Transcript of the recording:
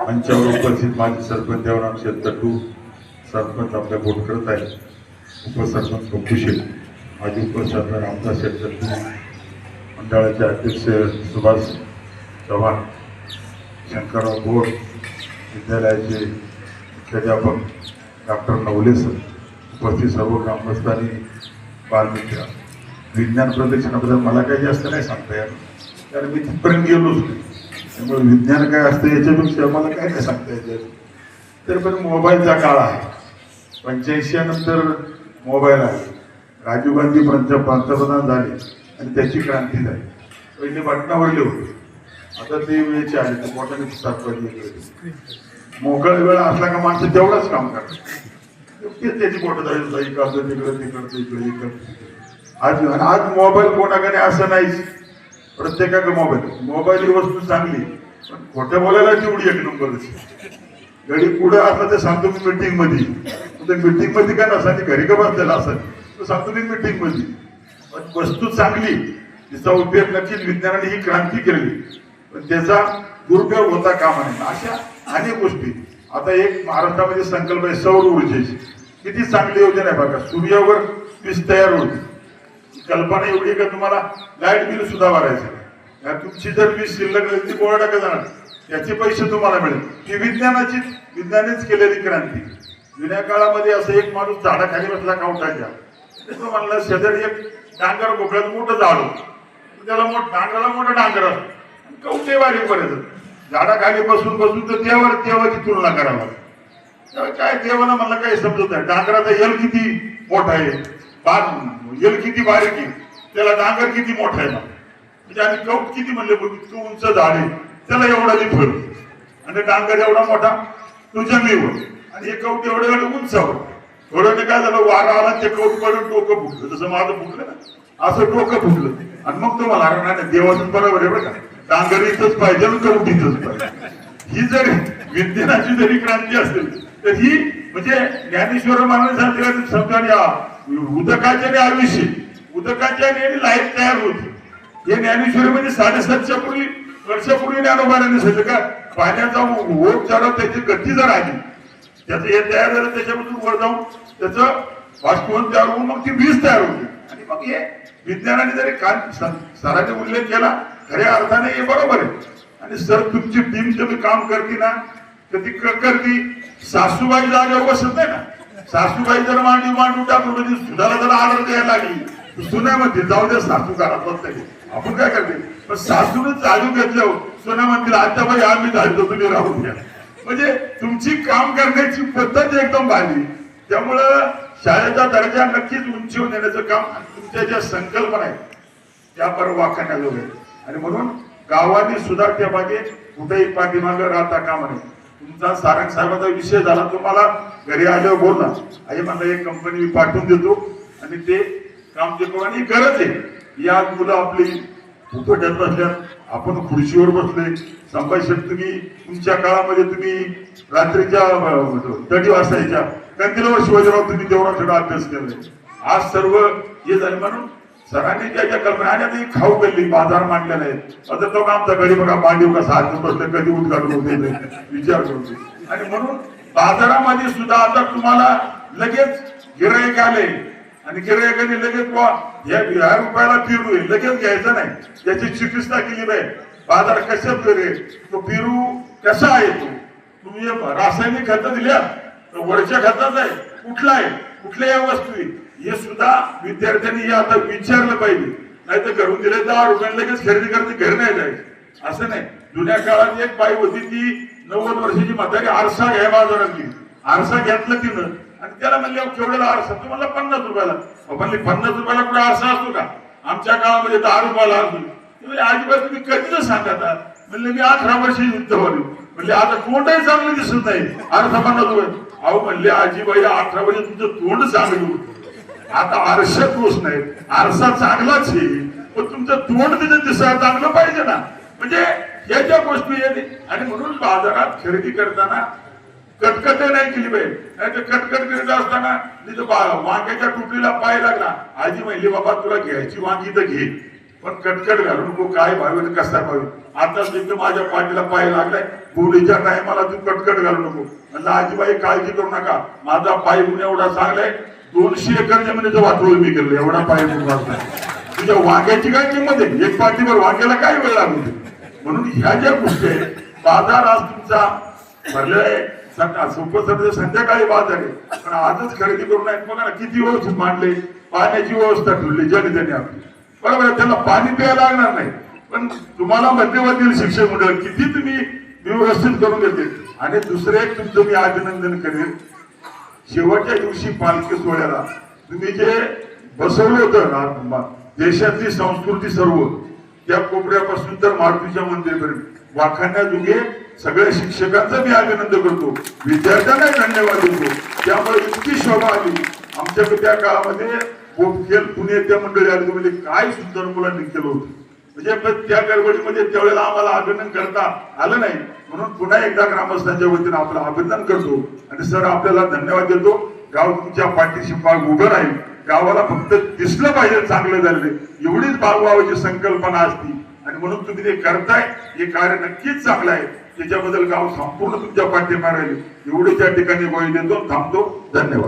मंचावर उपस्थित माजी सरपंच देवराम शेतकटू सरपंच आपल्या बोट करत आहेत. उपसरपंच बंकू माजी उपसरपंच रामदास शेतकटू मंडळाचे अध्यक्ष सुभाष चव्हाण शंकरराव बोर विद्यालयाचे मुख्याध्यापक डॉक्टर नवले सर उपस्थित सर्व ग्रामस्थांनी बालमित्र. विज्ञान प्रदर्शनाबद्दल मला काही जास्त नाही सांगता येणार कारण मी तिथपर्यंत गेलोच नाही. त्यामुळे विज्ञान काय असतं याच्यापेक्षा मला काय नाही सांगता येतं? तर पण मोबाईलचा काळ आहे. पंच्याऐंशी नंतर मोबाईल आहे. राजीव गांधी पंच पंतप्रधान झाले आणि त्याची क्रांती झाली. पहिले बटनावरले होते. आता ते वेळेचे आले ते मोठ्याने सातवाडी मोकळ वेळ असला का माणसं तेवढंच काम करतात. तेच त्याची बोट जाईल इकडं तिकडं तिकडं इकडे इकडं. आज आज मोबाईल कोणाकडे असं नाहीच. प्रत्येकाकडे मोबाईल मोबाईल ही वस्तू चांगली पण खोटं बोलायला तेवढी एक नंबर घडी पुढे असलं तर सांगतो मी मिटिंगमध्ये. मिटिंगमध्ये काय नसा घरी का बसलेला असेल तर सांगतो मी मिटिंगमध्ये. पण वस्तू चांगली तिचा उपयोग नक्कीच विज्ञानाने ही क्रांती केली पण त्याचा दुरुपयोग होता कामा नये. अशा अनेक गोष्टी. आता एक महाराष्ट्रामध्ये संकल्प आहे सौर ऊर्जेची. किती चांगली योजना आहे बघा. सूर्यावर वीज तयार होती. कल्पना एवढी का तुम्हाला? लाइट बिल सुद्धा भरायचं. या तुमची जर वीज शिल्लक राहिली ती कोणा टाका जाणार. याचे पैसे तुम्हाला मिळेल. ही विज्ञानाची विज्ञानेच केलेली क्रांती. जुन्या काळामध्ये असं एक माणूस झाडाखाली बसला कावटाच्या तो म्हणला शेजारी एक डांगर गोकळ्यात मोठं झाड होतं. त्याला मोठ डांगराला मोठं डांगर कवटे वारी पर्यंत झाडाखाली बसून बसून तर देवावर देवाची तुलना करावा काय देवाला मला काही समजत नाही. डांगराचा यल किती मोठा आहे? बाग यल किती बारीक आहे त्याला डांगर किती मोठा आहे म्हणजे आम्ही कौट किती म्हणले बघ तू उंच झाड आहे. त्याला एवढा फळ आणि डांगर एवढा मोठा तो जमीवर आणि हे कौट एवढं एवढं उंचावर थोडं म्हणजे काय झालं वारा आला ते कौट पडून डोकं फुटलं. जसं माझं फुटलं ना असं डोकं फुटलं. आणि मग तो मला नाही देवाचं बरोबर आहे बरं का. डांगर इथंच पाहिजे कौट इथंच पाहिजे. ही जर विज्ञानाची जरी क्रांती असेल तर ही म्हणजे ज्ञानेश्वर महाराज सांगितलं समजा या उदकाच्या आणि आयुष्य. उदकाच्या आणि लाइट तयार होती. हे ज्ञानेश्वरीमध्ये साडेसातशे पूर्वी वर्षापूर्वी ज्ञानोबाने सांगितलं का पाण्याचा ओप जरा त्याची गती जर आली. त्याचं हे तयार झालं त्याच्यापासून वर जाऊन त्याचं बाष्पवन तयार होऊन मग ती वीज तयार होते. आणि मग हे विज्ञानाने जरी काल स- सरांनी उल्लेख केला खऱ्या अर्थाने हे बरोबर आहे. आणि सर तुमची टीम तुम्ही काम करते ना तर ती क- करती. सासूबाई जागा बसत नाही ना. सासूबाई जर मांडी मांडू टाकून म्हणजे सुधाला जर आदर द्यायला लागली सोन्यामध्ये सुना म्हणते जाऊ दे सासू घरात आपण काय करते? पण सासूने चालू घेतल्यावर हो, सुना म्हणतील आता बाई आम्ही झालो तुम्ही राहून घ्या. म्हणजे तुमची काम करण्याची पद्धत एकदम भारी. त्यामुळं शाळेचा दर्जा नक्कीच उंचीवर नेण्याचं काम तुमच्या ज्या संकल्पना आहेत त्या बरं वाखाणल्या आणि म्हणून गावाने सुधारत्या मागे कुठेही पाठीमागं राहता कामा नये. तुमचा सारंग साहेबाचा विषय झाला तुम्हाला घरी आल्यावर बोलला आई मला एक कंपनी मी पाठवून देतो. आणि ते काम देतो आणि गरज आहे. या मुलं आपली उपटत बसल्यात. आपण खुर्चीवर बसले संभाषण तुम्ही तुमच्या काळामध्ये तुम्ही रात्रीच्या अं, तडी वासायच्या कंदिलावर शिवाजीराव तुम्ही देवळाकडे अभ्यास केलाय. आज सर्व हे झाले म्हणून सरांनी ज्या ज्या कल्पना आणि ती खाऊ गल्ली बाजार मांडले आहे आता तो आमचा घरी बघा मांडीव कसा हात बसले कधी उद्घाटन होते विचार करतो आणि म्हणून बाजारामध्ये सुद्धा आता तुम्हाला लगेच गिरायक आले. आणि गिरायकाने लगेच बुवा या रुपयाला फिरू लगेच घ्यायचं नाही. त्याची चिकित्सा केली पाहिजे बाजार कसे पेरे तो पेरू कसा आहे तो? तुम्ही रासायनिक खत दिल्या? तर वरच्या खताच आहे. कुठला आहे? कुठल्या या वस्तू आहे हे सुद्धा विद्यार्थ्यांनी हे आता विचारलं पाहिजे. नाही तर घरून दिले दहा रुपयाला लगेच खरेदी करते घर नाही जायचं. असं नाही. जुन्या काळात एक बाई होती ती नव्वद वर्षाची म्हातारी आरसा घ्या बाजारात आरसा घेतला तिनं आणि त्याला म्हणले केवढ्याला आरसा? तुम्हाला पन्नास रुपयाला. म्हणले पन्नास रुपयाला कुठे आरसा असतो का? आमच्या काळामध्ये दहा रुपयाला असतो. म्हणजे आजीबाई तुम्ही कधीच सांगता म्हणले मी अठरा वर्ष युद्ध होईल म्हणले आता तोंडही चांगलं दिसत नाही. आरसा पन्नास रुपये. अहो म्हणले आजीबाई अठरा वर्ष तुमचं तोंड चांगलं होतं. आता आरशा दोष नाही आरसा चांगलाच येईल पण तुमचं तोंड तिथे दिसायला चांगलं पाहिजे ना. म्हणजे या ज्या गोष्टी आहेत आणि म्हणून बाजारात खरेदी करताना कटकट नाही केली पाहिजे नाही कटकट करीत असताना तिथं वांग्याच्या टुपलीला पाय लागला. आजी म्हणली बाबा तुला घ्यायची वांगी तर घे. पण कटकट घालू नको काय भावी कसा भावी? आता तिथं माझ्या पाठीला पाय लागलाय बोलीच्या टायमाला तू कटकट घालू नको. म्हणलं आजीबाई काळजी करू नका. माझा पाय गुण एवढा चांगलाय दोनशे एकर जमिनीचं वाटोळ मी केलं एवढा पाय गुण तुझ्या वांग्याची काय किंमत आहे? एक पाठीवर वांग्याला काय वेळ लागू म्हणून ह्या ज्या गोष्टी आहेत बाजार आज तुमचा भरलेला आहे. संध्याकाळी बाजार आहे पण आजच खरेदी करून आहेत. बघा ना किती व्यवस्थित मांडले. पाण्याची व्यवस्था ठेवली ज्याने त्याने आपली बरोबर त्यांना पाणी प्यायला लागणार नाही. पण तुम्हाला मध्यवर्ती शिक्षक मंडळ किती तुम्ही व्यवस्थित करून घेते आणि दुसरे एक तुमचं मी अभिनंदन करेन. शेवटच्या दिवशी पालखी सोहळ्याला तुम्ही जे बसवलं होतं देशातली संस्कृती सर्व त्या कोपऱ्यापासून तर मारुतीच्या मंदिरपर्यंत वाखाणण्या जुगे सगळ्या शिक्षकांचं मी अभिनंदन करतो. विद्यार्थ्यांनाही धन्यवाद देतो. त्यामुळे इतकी शोभा आली. आमच्याकडे त्या काळामध्ये पोपखेल पुणे त्या मंडळी आली म्हणजे काय सुंदर मुलांनी केलं होतं. म्हणजे त्या गडबडीमध्ये त्यावेळेला आम्हाला अभिनंदन करता आलं नाही. म्हणून पुन्हा एकदा ग्रामस्थांच्या वतीनं आपलं अभिनंदन करतो. आणि सर आपल्याला धन्यवाद देतो. गाव तुमच्या पाठीशी माग उभं राहील. गावाला फक्त दिसलं पाहिजे चांगलं झालेलं एवढीच बाग व्हावाची संकल्पना असती. आणि म्हणून तुम्ही ते करताय हे कार्य नक्कीच चांगलं आहे. त्याच्याबद्दल गाव संपूर्ण तुमच्या पाठीमा राहील. एवढे त्या ठिकाणी गोळी देतो थांबतो. धन्यवाद.